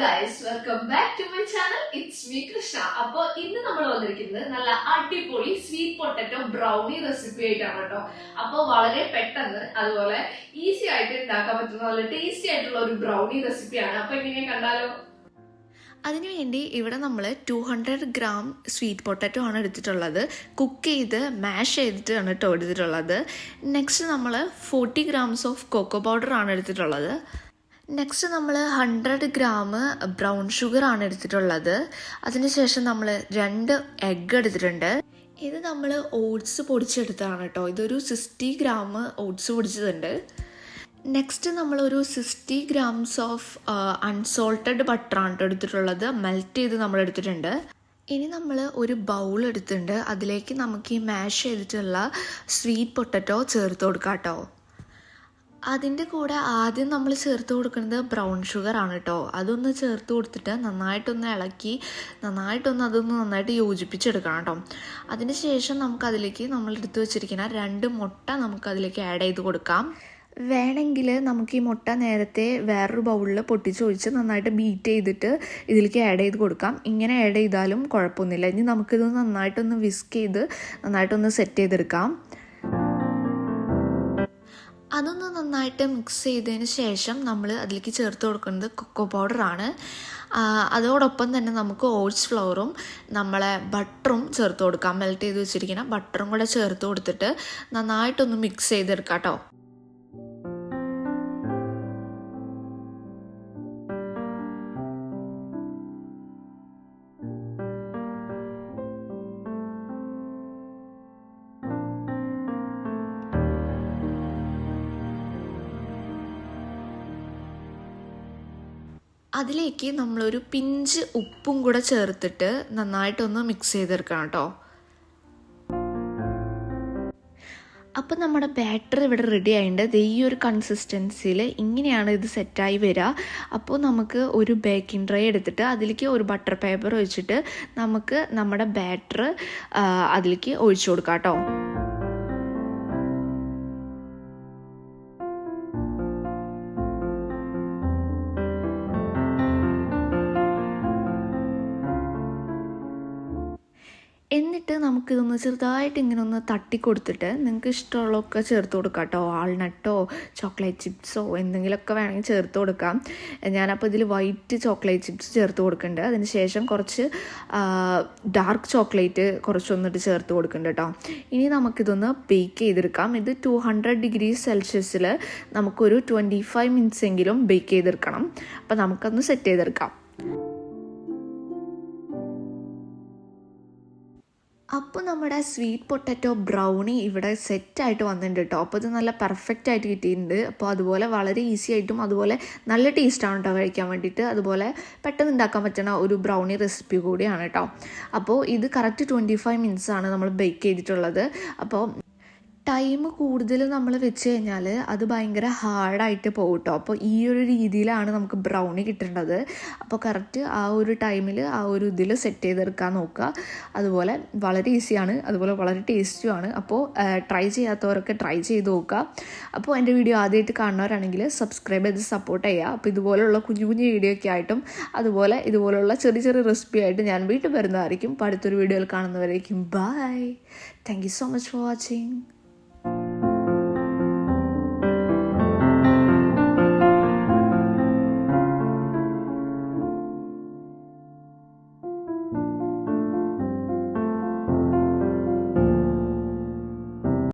Guys welcome back to my channel it's me Krishna അപ്പൊ ഇന്ന് നമ്മൾ വന്നിരിക്കുന്നത് നല്ല അടിപൊളി സ്വീറ്റ് പൊട്ടറ്റോ ബ്രൗണി റെസിപ്പി ആയിട്ടാണ് കേട്ടോ. അപ്പൊ വളരെ പെട്ടെന്ന് അതുപോലെ ഈസി ആയിട്ട് ഉണ്ടാക്കാൻ പറ്റുന്ന നല്ല ടേസ്റ്റി ആയിട്ടുള്ള ഒരു ബ്രൗണി റെസിപ്പിയാണ് അപ്പൊ എങ്ങനെ കണ്ടാലോ? അതിനുവേണ്ടി ഇവിടെ നമ്മൾ two hundred gram sweet potato ആണ് എടുത്തിട്ടുള്ളത്. കുക്ക് ചെയ്ത് മാഷ് ചെയ്തിട്ടാണ് കേട്ടോ എടുത്തിട്ടുള്ളത്. നെക്സ്റ്റ് നമ്മൾ forty grams of cocoa powder ആണ് എടുത്തിട്ടുള്ളത്. നെക്സ്റ്റ് നമ്മൾ ഹൺഡ്രഡ് ഗ്രാം ബ്രൗൺ ഷുഗർ ആണ് എടുത്തിട്ടുള്ളത്. അതിനുശേഷം നമ്മൾ രണ്ട് എഗ്ഗ് എടുത്തിട്ടുണ്ട്. ഇത് നമ്മൾ ഓട്സ് പൊടിച്ചെടുത്തതാണ് കേട്ടോ. ഇതൊരു സിക്സ്റ്റി ഗ്രാം ഓട്സ് പൊടിച്ചതുണ്ട്. നെക്സ്റ്റ് നമ്മളൊരു സിക്സ്റ്റി ഗ്രാംസ് ഓഫ് അൺസോൾട്ടഡ് ബട്ടറാണ് എടുത്തിട്ടുള്ളത്. മെൽറ്റ് ചെയ്ത് നമ്മൾ എടുത്തിട്ടുണ്ട്. ഇനി നമ്മൾ ഒരു ബൗൾ എടുത്തിട്ടുണ്ട്. അതിലേക്ക് നമുക്ക് ഈ മാഷ് ചെയ്തിട്ടുള്ള സ്വീറ്റ് പൊട്ടറ്റോ ചേർത്ത് കൊടുക്കാം കേട്ടോ. അതിന്റെ കൂടെ ആദ്യം നമ്മൾ ചേർത്ത് കൊടുക്കുന്നത് ബ്രൗൺ ഷുഗർ ആണ് കേട്ടോ. അതൊന്ന് ചേർത്ത് കൊടുത്തിട്ട് നന്നായിട്ടൊന്ന് ഇളക്കി നന്നായിട്ടൊന്ന് അതൊന്ന് നന്നായിട്ട് യോജിപ്പിച്ചെടുക്കണം കേട്ടോ. അതിന് ശേഷം നമുക്ക് അതിലേക്ക് നമ്മൾ എടുത്തു വെച്ചിരിക്കുന്ന രണ്ട് മുട്ട നമുക്ക് അതിലേക്ക് ആഡ് ചെയ്ത് കൊടുക്കാം. വേണമെങ്കിൽ നമുക്ക് ഈ മുട്ട നേരത്തെ വേറൊരു ബൗളിൽ പൊട്ടിച്ചൊഴിച്ച് നന്നായിട്ട് ബീറ്റ് ചെയ്തിട്ട് ഇതിലേക്ക് ആഡ് ചെയ്ത് കൊടുക്കാം. ഇങ്ങനെ ആഡ് ചെയ്താലും കുഴപ്പമൊന്നുമില്ല. ഇനി നമുക്കിത് നന്നായിട്ടൊന്ന് വിസ്ക് ചെയ്ത് നന്നായിട്ടൊന്ന് സെറ്റ് ചെയ്തെടുക്കാം. അതൊന്ന് നന്നായിട്ട് മിക്സ് ചെയ്തതിന് ശേഷം നമ്മൾ അതിലേക്ക് ചേർത്ത് കൊടുക്കുന്നത് കൊക്കോ പൗഡറാണ് അതോടൊപ്പം തന്നെ നമുക്ക് ഓട്സ് ഫ്ലവറും നമ്മളെ ബട്ടറും ചേർത്ത് കൊടുക്കാം. മെൽറ്റ് ചെയ്ത് വെച്ചിരിക്കുന്ന ബട്ടറും കൂടെ ചേർത്ത് കൊടുത്തിട്ട് നന്നായിട്ടൊന്ന് മിക്സ് ചെയ്തെടുക്കാം കേട്ടോ അതിലേക്ക് നമ്മളൊരു പിഞ്ച് ഉപ്പും കൂടെ ചേർത്തിട്ട് നന്നായിട്ടൊന്ന് മിക്സ് ചെയ്തെടുക്കണം കേട്ടോ. അപ്പം നമ്മുടെ ബാറ്റർ ഇവിടെ റെഡി ആയിട്ടുണ്ട്. ഈ ഒരു കൺസിസ്റ്റൻസിയിൽ ഇങ്ങനെയാണ് ഇത് സെറ്റായി വരിക അപ്പോൾ നമുക്ക് ഒരു ബേക്കിംഗ് ട്രേ എടുത്തിട്ട് അതിലേക്ക് ഒരു ബട്ടർ പേപ്പർ ഒഴിച്ചിട്ട് നമുക്ക് നമ്മുടെ ബാറ്റർ അതിലേക്ക് ഒഴിച്ചു കൊടുക്കാം കേട്ടോ. എന്നിട്ട് നമുക്കിതൊന്ന് ചെറുതായിട്ട് ഇങ്ങനെ ഒന്ന് തട്ടി കൊടുത്തിട്ട് നിങ്ങൾക്ക് ഇഷ്ടമുള്ളതൊക്കെ ചേർത്ത് കൊടുക്കാം കേട്ടോ. വാൾനട്ടോ ചോക്ലേറ്റ് ചിപ്സോ എന്തെങ്കിലുമൊക്കെ വേണമെങ്കിൽ ചേർത്ത് കൊടുക്കാം. ഞാനപ്പോൾ ഇതിൽ വൈറ്റ് ചോക്ലേറ്റ് ചിപ്സ് ചേർത്ത് കൊടുക്കുന്നുണ്ട്. അതിന് ശേഷം കുറച്ച് ഡാർക്ക് ചോക്ലേറ്റ് കുറച്ചൊന്നിട്ട് ചേർത്ത് കൊടുക്കുന്നുണ്ട് കേട്ടോ. ഇനി നമുക്കിതൊന്ന് ബേക്ക് ചെയ്തെടുക്കാം. ഇത് ടു ഹൺഡ്രഡ് ഡിഗ്രി സെൽഷ്യസിൽ നമുക്കൊരു ട്വന്റി ഫൈവ് മിനിറ്റ്സ് എങ്കിലും ബേക്ക് ചെയ്തെടുക്കണം. അപ്പോൾ നമുക്കൊന്ന് സെറ്റ് ചെയ്തെടുക്കാം. അപ്പോൾ നമ്മുടെ സ്വീറ്റ് പൊട്ടറ്റോ ബ്രൗണി ഇവിടെ സെറ്റായിട്ട് വന്നിട്ടുണ്ട് കേട്ടോ അപ്പോൾ ഇത് നല്ല പെർഫെക്റ്റ് ആയിട്ട് കിട്ടിയിട്ടുണ്ട്. അപ്പോൾ അതുപോലെ വളരെ ഈസി ആയിട്ടും അതുപോലെ നല്ല ടേസ്റ്റാണ് കേട്ടോ കഴിക്കാൻ വേണ്ടിയിട്ട്. അതുപോലെ പെട്ടെന്ന് ഉണ്ടാക്കാൻ പറ്റുന്ന ഒരു ബ്രൗണി റെസിപ്പി കൂടിയാണ് കേട്ടോ അപ്പോൾ ഇത് കറക്റ്റ് ട്വന്റി ഫൈവ് മിനിറ്റ്സാണ് നമ്മൾ ബേക്ക് ചെയ്തിട്ടുള്ളത്. അപ്പോൾ ടൈം കൂടുതൽ നമ്മൾ വെച്ച് കഴിഞ്ഞാൽ അത് ഭയങ്കര ഹാർഡായിട്ട് പോകും കേട്ടോ അപ്പോൾ ഈ ഒരു രീതിയിലാണ് നമുക്ക് ബ്രൗണി കിട്ടേണ്ടത്. അപ്പോൾ കറക്റ്റ് ആ ഒരു ടൈമിൽ ആ ഒരു ഇതിൽ സെറ്റ് ചെയ്തെടുക്കാൻ നോക്കുക. അതുപോലെ വളരെ ഈസിയാണ് അതുപോലെ വളരെ ടേസ്റ്റുമാണ് അപ്പോൾ ട്രൈ ചെയ്യാത്തവരൊക്കെ ട്രൈ ചെയ്ത് നോക്കുക. അപ്പോൾ എന്റെ വീഡിയോ ആദ്യമായിട്ട് കാണുന്നവരാണെങ്കിൽ സബ്സ്ക്രൈബ് ചെയ്ത് സപ്പോർട്ട് ചെയ്യുക. അപ്പോൾ ഇതുപോലെയുള്ള കുഞ്ഞു കുഞ്ഞു വീഡിയോ ഒക്കെ ആയിട്ടും അതുപോലെ ഇതുപോലെയുള്ള ചെറിയ ചെറിയ റെസിപ്പി ആയിട്ട് ഞാൻ വീട്ടിൽ വരുന്നതായിരിക്കും. അടുത്തൊരു വീഡിയോയിൽ കാണുന്നവരായിരിക്കും bye thank you so much for watching